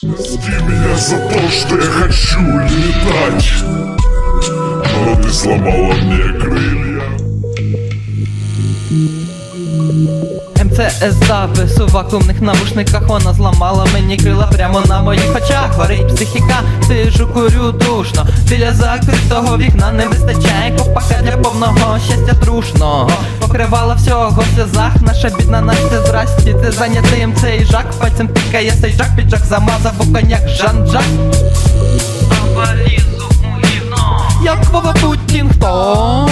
Снести меня за то, что я хочу летать Но ты сломала мне крылья МЦС завис у вакуумних навушниках. Вона зламала мені крила прямо на моїх очах. Горить психіка, сижу курю душно. Біля закритого вікна не вистачає копака для щастя трушного Покривала всього в сльозах, наша бідна Настя здрасті Ти зайнятий цей жак, пальцем тикає цей жак Піджак замазав у коньяк Жан-Жак. Як Вова Путін, хто?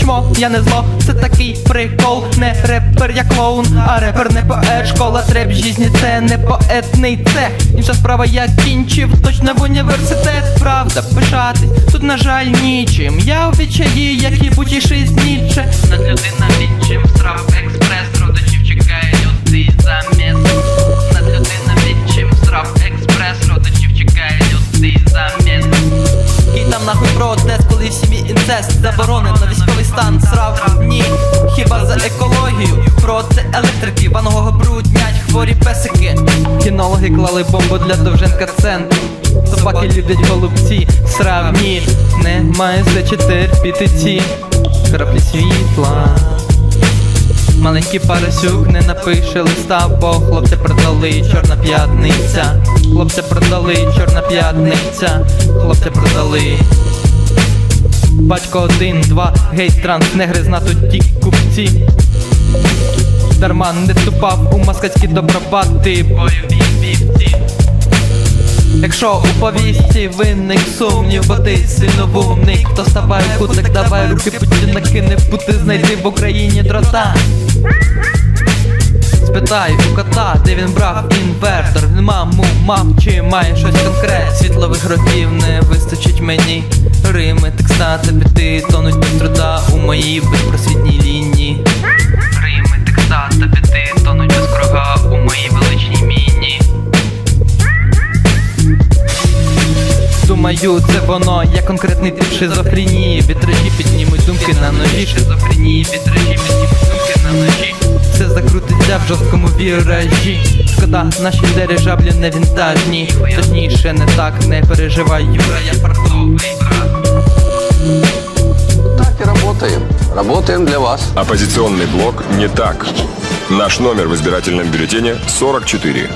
Чмо, я не зло, це такий прикол. Не репер, я клоун, а репер не поет. Школа треп жізні, це не поетний цех. Інша справа, я кінчив точно в університет. Правда, пишатись, тут на жаль нічим. Я у відчаї, як і з Ніцше Над людина відчим, страв. Експрес Родичів чекає лютий заміс Над людина відчим, страв. Експрес Родичів чекає лютий заміс і там нахуй протест, коли в сім'ї інцест Заборонено? Військовий стан, срав. Ні Хіба за екологію, проти електрики Ван Гога бруднять хворі песики. Кінологи клали бомбу для довженка центру Собаки люблять голубці, срав. Ні Немає сечі терпіти ці краплі світла Маленький парасюк не напише листа, бо хлопця продали чорна п'ятниця, хлопця продали чорна п'ятниця, хлопця продали. Батько один, два, гейт, транс, негри знатуть ті купці. Дарма не вступав у москальські добробати, бойові вівці. Якщо у повісті винник сумнів, бо ти синовумник, то ставай в кутик, давай руки путі накине пути, знайди в Україні дрота. Спитай у кота, де він брав інвертор. Він маму мав, чи має щось конкретне Світлових років не вистачить мені. Рими, текста та біти тонуть без труда у моїй безпросвітній лінії Думаю, це воно, я конкретний тип шизофренії Вітражі піднімуть думки на ножі Шизофренії, вітражі піднімуть думки на ножі Все закрутиться в жорсткому віражі Шкода, наші дирижаблі не вінтажні Точніше, не так, не переживай, Юра, я фартовий брат Так и работаем. Работаем для вас. Оппозиционный блок «Не так». Наш номер в избирательном бюллетене 44.